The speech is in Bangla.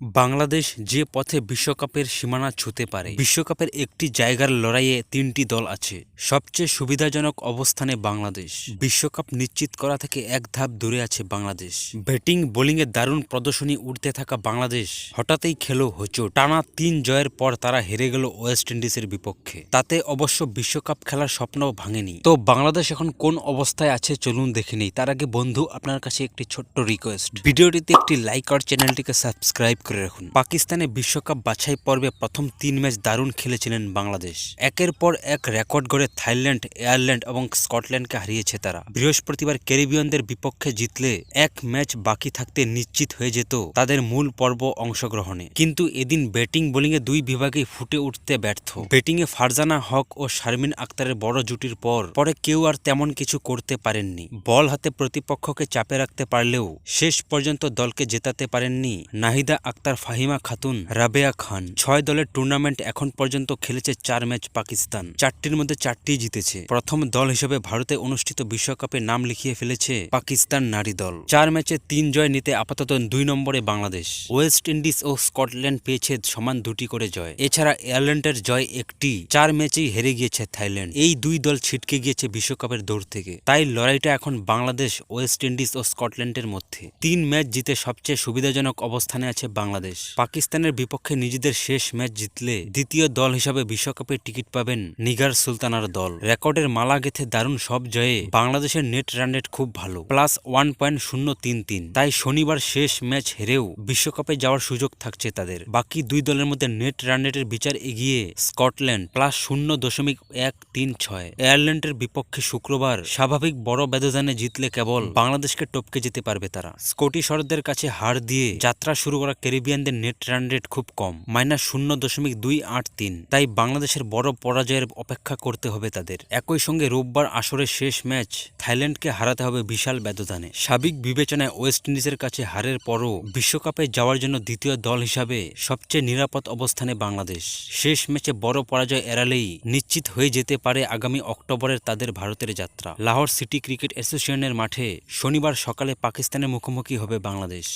বাংলাদেশ যে পথে বিশ্বকাপের সীমানা ছুঁতে পারে, বিশ্বকাপের একটি জায়গার লড়াইয়ে তিনটি দল আছে। সবচেয়ে সুবিধাজনক অবস্থানে বাংলাদেশ। বিশ্বকাপ নিশ্চিত করা থেকে এক ধাপ দূরে আছে বাংলাদেশ। ব্যাটিং, বোলিংয়ে দারুণ প্রদর্শনী উঠতে থাকা বাংলাদেশ হঠাৎই খেলো হোঁচট। টানা তিন জয়ের পর তারা হেরে গেল ওয়েস্ট ইন্ডিজের বিপক্ষে। তাতে অবশ্য বিশ্বকাপ খেলার স্বপ্নও ভাঙেনি। তো বাংলাদেশ এখন কোন অবস্থায় আছে চলুন দেখে নেই। তার আগে বন্ধু, আপনার কাছে একটি ছোট্ট রিকোয়েস্ট ভিডিওটিতে একটি লাইক আর চ্যানেলটিকে সাবস্ক্রাইব করে রাখুন। পাকিস্তানে বিশ্বকাপ বাছাই পর্বে প্রথম তিন ম্যাচ দারুণ খেলেছিলেন বাংলাদেশ। একের পর এক রেকর্ড গড়ে থাইল্যান্ড এয়ারল্যান্ড এবং স্কটল্যান্ডকে হারিয়েছে তারা। বৃহস্পতিবার ক্যারিবিয়ানদের বিপক্ষে জিতলে এক ম্যাচ বাকি থাকতে নিশ্চিত হয়ে যেত তাদের মূল পর্ব অংশগ্রহণে। কিন্তু এদিন ব্যাটিং বোলিংয়ে দুই বিভাগেই ফুটে উঠতে ব্যর্থ। ব্যাটিংয়ে ফারজানা হক ও শারমিন আক্তারের বড় জুটির পর, পরে কেউ আর তেমন কিছু করতে পারেননি। বল হাতে প্রতিপক্ষকে চাপে রাখতে পারলেও শেষ পর্যন্ত দলকে জেতাতে পারেননি নাহিদা আক্তার ফাহিমা খাতুন, রাবেয়া খান। ছয় দলের টুর্নামেন্ট এখন পর্যন্ত খেলেছে চার ম্যাচ পাকিস্তান। চারটির মধ্যে চারটি জিতেছে। প্রথম দল হিসেবে ভারতে অনুষ্ঠিত বিশ্বকাপে নাম লিখিয়ে ফেলেছে পাকিস্তান নারী দল। চার ম্যাচে তিন জয় নিতে আপাতত দুই নম্বরে বাংলাদেশ। ওয়েস্ট ইন্ডিজ ও স্কটল্যান্ড পেয়েছে সমান দুটি করে জয়। এছাড়া এয়ারল্যান্ডের জয় একটি। চার ম্যাচেই হেরে গিয়েছে থাইল্যান্ড। এই দুই দল ছিটকে গিয়েছে বিশ্বকাপের দৌড় থেকে। তাই লড়াইটা এখন বাংলাদেশ, ওয়েস্ট ইন্ডিজ ও স্কটল্যান্ডের মধ্যে। তিন ম্যাচ জিতে সবচেয়ে সুবিধাজনক অবস্থানে আছে বাংলাদেশ। পাকিস্তানের বিপক্ষে নিজেদের শেষ ম্যাচ জিতলে দ্বিতীয় দল হিসাবে বিশ্বকাপে টিকিট পাবেন নিগার সুলতানার দল। রেকর্ডের মালা গেথে দারুণ সব জয়ে বাংলাদেশের নেট রান রেট খুব ভালো, প্লাস ওয়ান পয়েন্ট শূন্য তিন তিন। তাই শনিবার শেষ ম্যাচ হেরেও বিশ্বকাপে যাওয়ার সুযোগ থাকছে তাদের। বাকি দুই দলের মধ্যে নেট রান রেটের বিচার এগিয়ে স্কটল্যান্ড, প্লাস শূন্য দশমিক এক তিন ছয়। আয়ারল্যান্ডের বিপক্ষে শুক্রবার স্বাভাবিক বড় ব্যবধানে জিতলে কেবল বাংলাদেশকে টপকে যেতে পারবে তারা। স্কটিশরদের কাছে হার দিয়ে যাত্রা শুরু করা ক্যারিবিয়ানদের নেট রান রেট খুব কম, মাইনাস শূন্য দশমিক দুই আট তিন। তাই বাংলাদেশের বড় পরাজয়ের অপেক্ষা করতে হবে তাদের। একই সঙ্গে রোববার আসরের শেষ ম্যাচ থাইল্যান্ডকে হারাতে হবে বিশাল ব্যবধানে সাবিক বিবেচনায় ওয়েস্ট ইন্ডিজের কাছে হারের পরও বিশ্বকাপে যাওয়ার জন্য দ্বিতীয় দল হিসাবে সবচেয়ে নিরাপদ অবস্থানে বাংলাদেশ। শেষ ম্যাচে বড় পরাজয় এড়ালেই নিশ্চিত হয়ে যেতে পারে আগামী অক্টোবরের তাদের ভারতের যাত্রা। লাহোর সিটি ক্রিকেট অ্যাসোসিয়েশনের মাঠে শনিবার সকালে পাকিস্তানের মুখোমুখি হবে বাংলাদেশ।